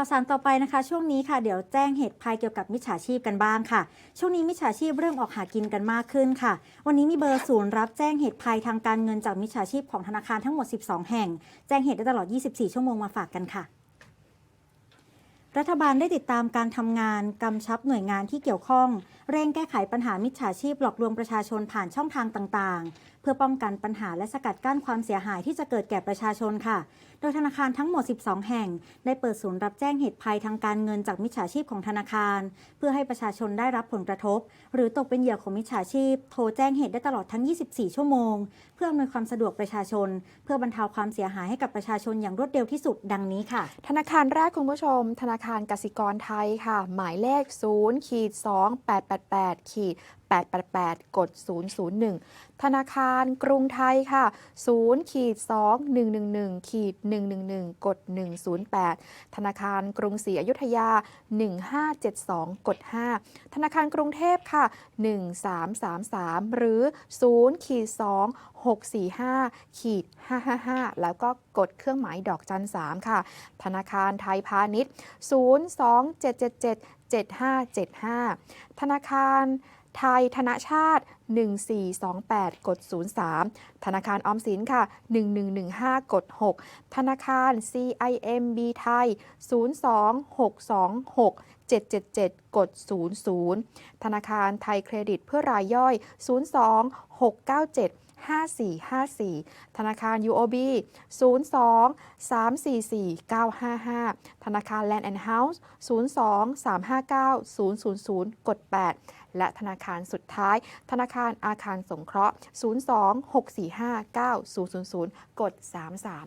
ข่าวสารต่อไปนะคะ ช่วงนี้ค่ะเดี๋ยวแจ้งเหตุภัยเกี่ยวกับมิจฉาชีพกันบ้างค่ะ ช่วงนี้มิจฉาชีพเริ่มออกหากินกันมากขึ้นค่ะ วันนี้มีเบอร์ศูนย์รับแจ้งเหตุภัยทางการเงินจากมิจฉาชีพของธนาคารทั้งหมด 12 แห่ง แจ้งเหตุได้ตลอด 24 ชั่วโมงมาฝากกันค่ะ รัฐบาลได้ติดตามการทำงานกำชับหน่วยงานที่เกี่ยวข้อง เร่งแก้ไขปัญหามิจฉาชีพหลอกลวงประชาชนผ่านช่องทางต่างๆ เพื่อป้องกันปัญหาและสกัดกั้นความเสียหายที่จะเกิดแก่ประชาชนค่ะ โดยธนาคารทั้งหมด 12 แห่ง ได้เปิดศูนย์รับแจ้งเหตุภัยทางการเงินจากมิจฉาชีพของธนาคาร เพื่อให้ประชาชนได้รับผลกระทบ หรือตกเป็นเหยื่อของมิจฉาชีพ โทรแจ้งเหตุได้ตลอดทั้ง 24 ชั่วโมง เพื่ออำนวยความสะดวกประชาชน เพื่อบรรเทาความเสียหายให้กับประชาชนอย่างรวดเร็วที่สุดดังนี้ค่ะ ธนาคารแรกคุณผู้ชม ธนาคารกสิกรไทยค่ะ หมายเลข0ขีด2 8 8 8ขีด 888 กด 001 ธนาคารกรุงไทยค่ะ 0 ขีด 2 111 ขีด 111 กด 108 ธนาคารกรุงศรีอยุธยา 1572 กด 5 ธนาคารกรุงเทพค่ะ 1333 หรือ 0 ขีด 2 645 ขีด 555 แล้วก็กดเครื่องหมายดอกจัน3ค่ะ ธนาคารไทยพาณิชย์ 02777 7575 ธนาคาร ไทยธนชาติ 1428 กด 03 ธนาคารออมสินค่ะ 1115 กด 6 ธนาคาร CIMB ไทย 02626 777 กด 00 ธนาคารไทยเครดิตเพื่อรายย่อย 02 697 5454 ธนาคาร UOB 02 344 955 ธนาคาร Land and House 02 359 000 กด 8 และธนาคารสุดท้าย ธนาคารอาคารสงเคราะห์ 02 645 9000 กด 33